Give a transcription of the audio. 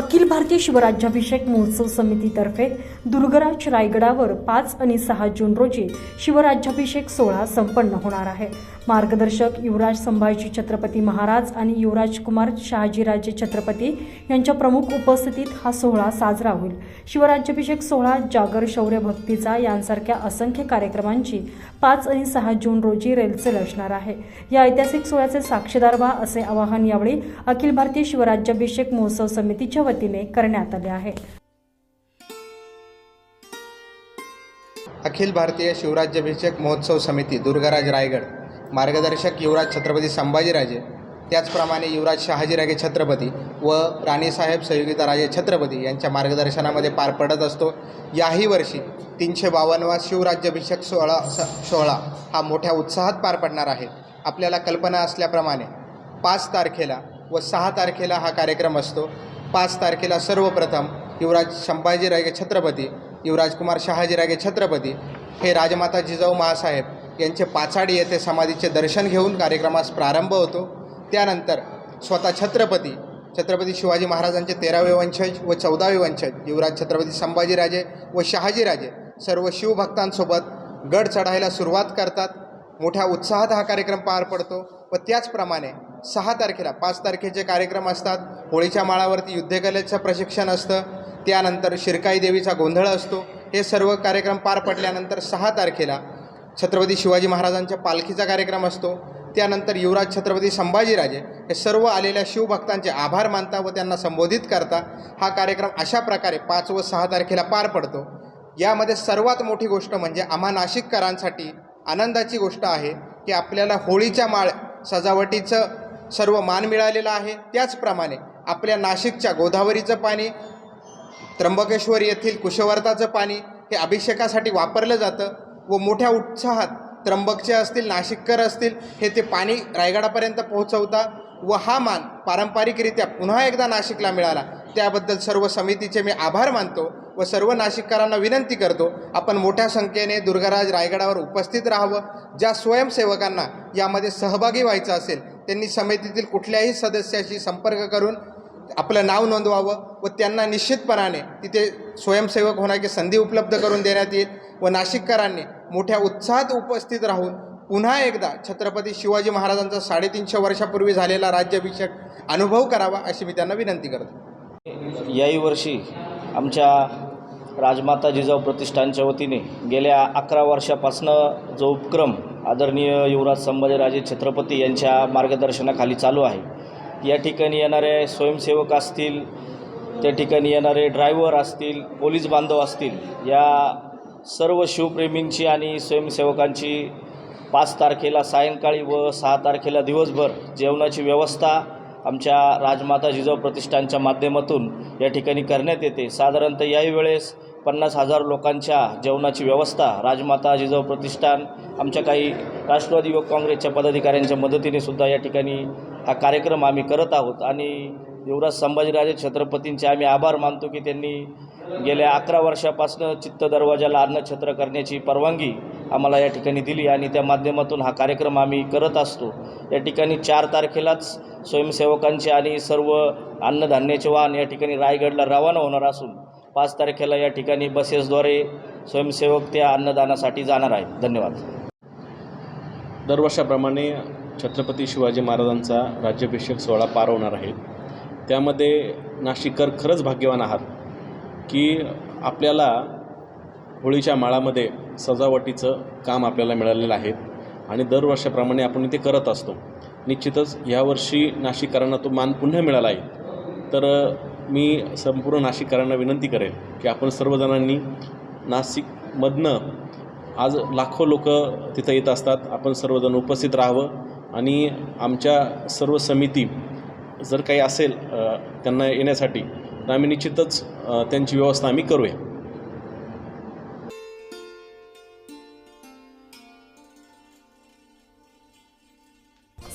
अखिल भारतीय शिवराज्याभिषेक महोत्सव समितीतर्फे दुर्गराज रायगडावर पाच आणि सहा जून रोजी शिवराज्याभिषेक सोहळा संपन्न होणार आहे. मार्गदर्शक युवराज संभाजी छत्रपती महाराज आणि युवराज कुमार शहाजीराजे छत्रपती यांच्या प्रमुख उपस्थितीत हा सोहळा साजरा होईल. शिवराज्याभिषेक सोहळा जागर शौर्य भक्तीचा यांसारख्या असंख्य कार्यक्रमांची पाच आणि सहा जून रोजी रेलचेल असणार आहे. या ऐतिहासिक सोहळ्याचे साक्षीदार व्हा असे आवाहन यावेळी अखिल भारतीय शिवराज्याभिषेक महोत्सव समितीच्या वतीने करण्यात आले आहे. अखिल भारतीय शिवराज्याभिषेक महोत्सव समिती दुर्गाराज रायगड. मार्गदर्शक युवराज छत्रपती संभाजीराजे. त्याचप्रमाणे युवराज शहाजीराजे छत्रपती व राणीसाहेब संयोगिताराजे छत्रपती यांच्या मार्गदर्शनामध्ये पार पडत असतो. याही वर्षी तीनशे बावन्नवा शिवराज्याभिषेक सोहळा स सोहळा हा मोठ्या उत्साहात पार पडणार आहे. आपल्याला कल्पना असल्याप्रमाणे पाच तारखेला व सहा तारखेला हा कार्यक्रम असतो. पाच तारखेला सर्वप्रथम युवराज संभाजीराजे छत्रपती युवराजकुमार शहाजीराजे छत्रपती हे राजमाता जिजाऊ महासाहेब यांचे पाचाडी येथे समाधीचे दर्शन घेऊन कार्यक्रमास प्रारंभ होतो. त्यानंतर स्वतः छत्रपती छत्रपती शिवाजी महाराजांचे तेरावे वंशज व चौदावे वंशज युवराज छत्रपती संभाजीराजे व शहाजीराजे सर्व शिवभक्तांसोबत गड चढायला सुरुवात करतात. मोठ्या उत्साहात हा कार्यक्रम पार पडतो व त्याचप्रमाणे सहा तारखेला पाच तारखेचे कार्यक्रम असतात. होळीच्या माळावरती युद्धकलेचं प्रशिक्षण असतं. त्यानंतर शिरकाई देवीचा गोंधळ असतो. हे सर्व कार्यक्रम पार पडल्यानंतर सहा तारखेला छत्रपती शिवाजी महाराजांच्या पालखीचा कार्यक्रम असतो. त्यानंतर युवराज छत्रपती संभाजीराजे हे सर्व आलेल्या शिवभक्तांचे आभार मानता व त्यांना संबोधित करता हा कार्यक्रम अशा प्रकारे पाच व सहा तारखेला पार पडतो. यामध्ये सर्वात मोठी गोष्ट म्हणजे आम्हा नाशिककरांसाठी आनंदाची गोष्ट आहे की आपल्याला होळीच्या माळ सजावटीचं सर्व मान मिळालेलं आहे. त्याचप्रमाणे आपल्या नाशिकच्या गोदावरीचं पाणी त्र्यंबकेश्वर येथील कुशवर्ताचं पाणी हे अभिषेकासाठी वापरलं जातं व मोठ्या उत्साहात त्र्यंबकचे असतील नाशिककर असतील हे ते पाणी रायगडापर्यंत पोहोचवता व हा मान पारंपरिकरित्या पुन्हा एकदा नाशिकला मिळाला. त्याबद्दल सर्व समितीचे मी आभार मानतो व सर्व नाशिककरांना विनंती करतो आपण मोठ्या संख्येने दुर्गाराज रायगडावर उपस्थित राहावं. ज्या स्वयंसेवकांना यामध्ये सहभागी व्हायचं असेल त्यांनी समितीतील कुठल्याही सदस्याशी संपर्क करून आपलं नाव नोंदवावं व त्यांना निश्चितपणाने तिथे स्वयंसेवक होण्याची संधी उपलब्ध करून देण्यात येईल व नाशिककरांनी मोठ्या उत्साहात उपस्थित राहून पुन्हा एकदा छत्रपती शिवाजी महाराजांचा साडेतीनशे वर्षापूर्वी झालेला राज्याभिषेक अनुभव करावा अशी मी त्यांना विनंती करतो. याही वर्षी आमच्या राजमाता जिजाऊ प्रतिष्ठानच्या वतीने गेल्या अकरा वर्षापासनं जो उपक्रम आदरणीय युवराज संभाजीराजे छत्रपती यांच्या मार्गदर्शनाखाली चालू आहे या ठिकाणी येणारे स्वयंसेवक असतील त्या ठिकाणी येणारे ड्रायव्हर असतील पोलीस बांधव असतील या सर्व शिवप्रेमींची आणि स्वयंसेवकांची पाच तारखेला सायंकाळी व सहा तारखेला दिवसभर जेवणाची व्यवस्था आमच्या राजमाता जिजाऊ प्रतिष्ठानच्या माध्यमातून या ठिकाणी करण्यात येते. साधारणतः याही वेळेस पन्नास हजार लोकांच्या जेवणाची व्यवस्था राजमाता जिजाऊ प्रतिष्ठान आमच्या काही राष्ट्रवादी युवक काँग्रेसच्या पदाधिकाऱ्यांच्या मदतीने सुद्धा या ठिकाणी हा कार्यक्रम आम्ही करत आहोत. आणि युवराज संभाजीराजे छत्रपतींचे आम्ही आभार मानतो की त्यांनी गेल्या अकरा वर्षापासून चित्त दरवाजाला अन्नछत्र करण्याची परवानगी आम्हाला या ठिकाणी दिली आणि त्या माध्यमातून हा कार्यक्रम आम्ही करत असतो. या ठिकाणी चार तारखेलाच स्वयंसेवकांचे आणि सर्व अन्नधान्याचे वाहन या ठिकाणी रायगडला रवाना होणार असून पाच तारखेला या ठिकाणी बसेसद्वारे स्वयंसेवक त्या अन्नदानासाठी जाणार आहेत. धन्यवाद. दरवर्षाप्रमाणे छत्रपती शिवाजी महाराजांचा राज्याभिषेक सोहळा पार होणार आहे. त्यामध्ये नाशिककर खरंच भाग्यवान आहात की आपल्याला होळीच्या माळामध्ये सजावटीचं काम आपल्याला मिळालेलं आहे. आणि दरवर्षाप्रमाणे आपण ते करत असतो. निश्चितच यावर्षी नाशिककरांना तो मान पुन्हा मिळाला आहे. तर मी संपूर्ण नाशिककरांना विनंती करेल की आपण सर्वजणांनी नाशिकमधनं आज लाखो लोक तिथं येत असतात. आपण सर्वजण उपस्थित राहावं आणि आमच्या सर्व समिती जर काही असेल त्यांना येण्यासाठी तर आम्ही निश्चितच त्यांची व्यवस्था आम्ही करूया.